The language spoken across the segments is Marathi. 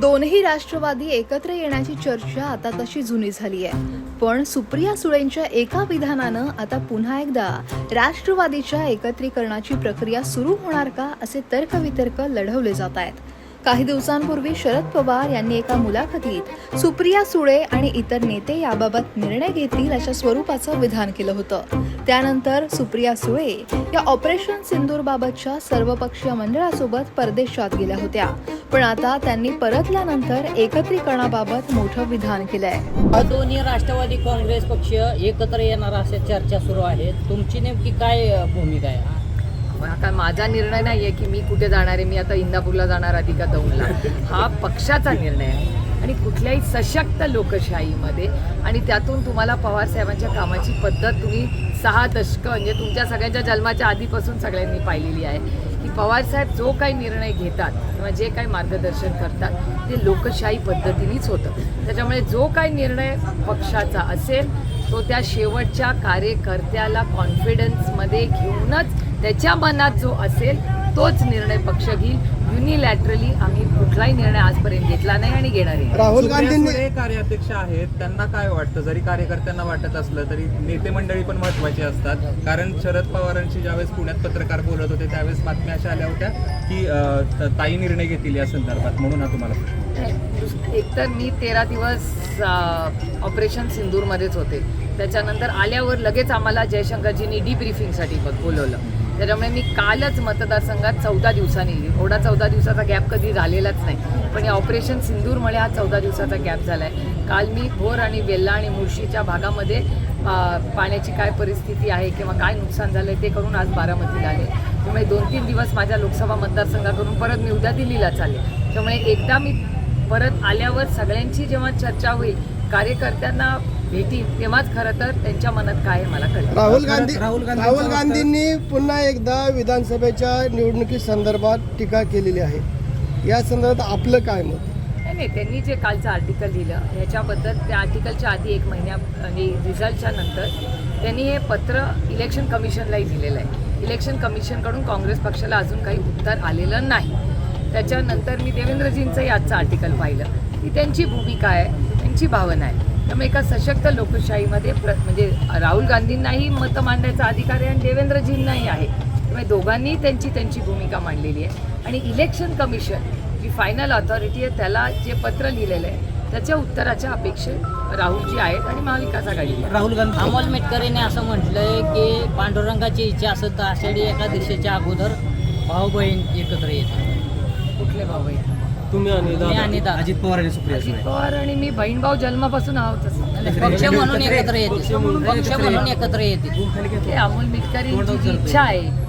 दोनही राष्ट्रवादी एकत्र येण्याची चर्चा आता तशी जुनी झाली आहे. पण सुप्रिया सुळेंच्या एका विधानानं आता पुन्हा एकदा राष्ट्रवादीच्या एकत्रीकरणाची प्रक्रिया सुरू होणार का असे तर्कवितर्क लढवले जात आहेत. काही दिवसांपूर्वी शरद पवार यांनी एका मुलाखतीत सुप्रिया सुळे आणि इतर नेते याबाबत निर्णय घेतील अशा स्वरूपाचं विधान केलं होतं. त्यानंतर सुप्रिया सुळे या ऑपरेशन सिंदूरबाबतच्या सर्वपक्षीय मंडळासोबत परदेशात गेल्या होत्या. पण आता त्यांनी परतल्यानंतर एकत्रीकरणाबाबत मोठं विधान केलंय. दोन्ही राष्ट्रवादी काँग्रेस पक्ष एकत्र येणार अशा चर्चा सुरू आहेत. तुमची नेमकी काय भूमिका आहे? पण माझा निर्णय नाही आहे की मी कुठे जाणार आहे मी आता इंदापूरला जाणार आधी का दौंडला. हा पक्षाचा निर्णय आहे. आणि कुठल्याही सशक्त लोकशाहीमध्ये आणि त्यातून तुम्हाला पवार साहेबांच्या कामाची पद्धत तुम्ही सहा दशकं म्हणजे तुमच्या सगळ्यांच्या जन्माच्या आधीपासून सगळ्यांनी पाहिलेली आहे की पवारसाहेब जो काही निर्णय घेतात किंवा जे काही मार्गदर्शन करतात ते लोकशाही पद्धतीनेच होतं. त्याच्यामुळे जो काही निर्णय पक्षाचा असेल तो त्या शेवटच्या कार्यकर्त्याला कॉन्फिडन्समध्ये घेऊनच त्याच्या मनात जो असेल तोच निर्णय पक्ष घेईल. युनिलॅटरली आम्ही कुठलाही निर्णय आजपर्यंत घेतला नाही आणि घेणारही नाही. राहुल सुळे कार्याध्यक्ष आहेत. त्यांना काय वाटतं? जरी कार्यकर्त्यांना वाटत असलं तरी नेते मंडळी पण महत्वाची असतात. कारण शरद पवारांशी ज्यावेळेस पुण्यात पत्रकार बोलत होते त्यावेळेस बातम्या अशा आल्या होत्या की ताई निर्णय घेतील या संदर्भात. म्हणून हा तुम्हाला प्रश्न. एकतर मी तेरा दिवस ऑपरेशन सिंदूरमध्येच होते. त्याच्यानंतर आल्यावर लगेच आम्हाला जयशंकरजींनी डीब्रीफिंगसाठी बोलवलं. त्याच्यामुळे मी कालच मतदारसंघात चौदा दिवसांनी एवढा चौदा दिवसाचा गॅप कधी झालेलाच नाही. पण या ऑपरेशन सिंदूरमुळे हा चौदा दिवसाचा गॅप झाला आहे काल मी भोर आणि वेल्ला आणि मुळशीच्या भागामध्ये पाण्याची काय परिस्थिती आहे किंवा काय नुकसान झालं आहे ते करून आज बारामतीला आले त्यामुळे दोन तीन दिवस माझ्या लोकसभा मतदारसंघाकडून परत मी उद्या दिल्लीला चालले. त्यामुळे एकदा मी परत आल्यावर सगळ्यांची जेव्हा चर्चा होईल कार्यकर्त्यांना भेटी तेव्हाच खरं तर त्यांच्या मनात काय आहे मला कळेल. राहुल गांधी राहुल राहुल गांधींनी पुन्हा एकदा विधानसभेच्या निवडणुकी संदर्भात टीका केलेली आहे. या संदर्भात आपलं काय मत? नाही नाही त्यांनी जे कालचं आर्टिकल लिहिलं ह्याच्याबद्दल त्या आर्टिकलच्या आधी एक महिन्या म्हणजे रिझल्टच्या नंतर त्यांनी हे पत्र इलेक्शन कमिशनलाही दिलेलं आहे. इलेक्शन कमिशनकडून काँग्रेस पक्षाला अजून काही उत्तर आलेलं नाही. त्याच्यानंतर मी देवेंद्रजींचंही आजचं आर्टिकल पाहिलं. की त्यांची भूमिका आहे? त्यांची भावना आहे. त्यामुळे एका सशक्त लोकशाहीमध्ये प्र म्हणजे राहुल गांधींनाही मतं मांडण्याचा अधिकार आहे आणि देवेंद्रजींनाही आहे. त्यामुळे दोघांनी त्यांची त्यांची भूमिका मांडलेली आहे. आणि इलेक्शन कमिशन जी फायनल ऑथॉरिटी आहे त्याला जे पत्र लिहिलेलं आहे त्याच्या उत्तराच्या अपेक्षेत राहुलजी आहेत आणि महाविकास आघाडी. राहुल गांधी. अमोल मेटकरीने असं म्हटलंय की पांडुरंगाची इच्छा असेल तर आषाढी एकादशीच्या अगोदर भाऊ बहीण एकत्र येतात. भाऊ आहेत तुम्ही आणि मी आणि दादा. अजित पवार आणि सुप्रिया अजित सुळे पवार आणि मी बहीण भाऊ जन्मापासून आहोतच. पक्ष म्हणून एकत्र येतील. पक्ष म्हणून एकत्र येतील. ते अमोल मिटकरींची जी इच्छा आहे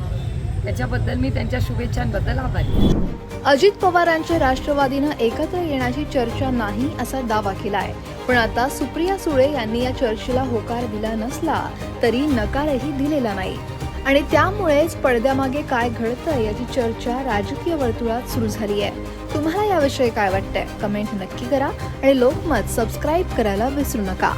त्याच्याबद्दल मी त्यांच्या शुभेच्छांबद्दल आभारी आहे. अजित पवारांच्या राष्ट्रवादीनं एकत्र येण्याची चर्चा नाही असा दावा केलाय. पण आता सुप्रिया सुळे यांनी या चर्चेला होकार दिला नसला तरी नकारही दिलेला नाही. आणि त्यामुळेच पडद्यामागे काय घडतं याची चर्चा राजकीय वर्तुळात सुरू झाली आहे. तुम्हाला याविषयी काय वाटतंय? कमेंट नक्की करा आणि लोकमत सबस्क्राईब करायला विसरू नका.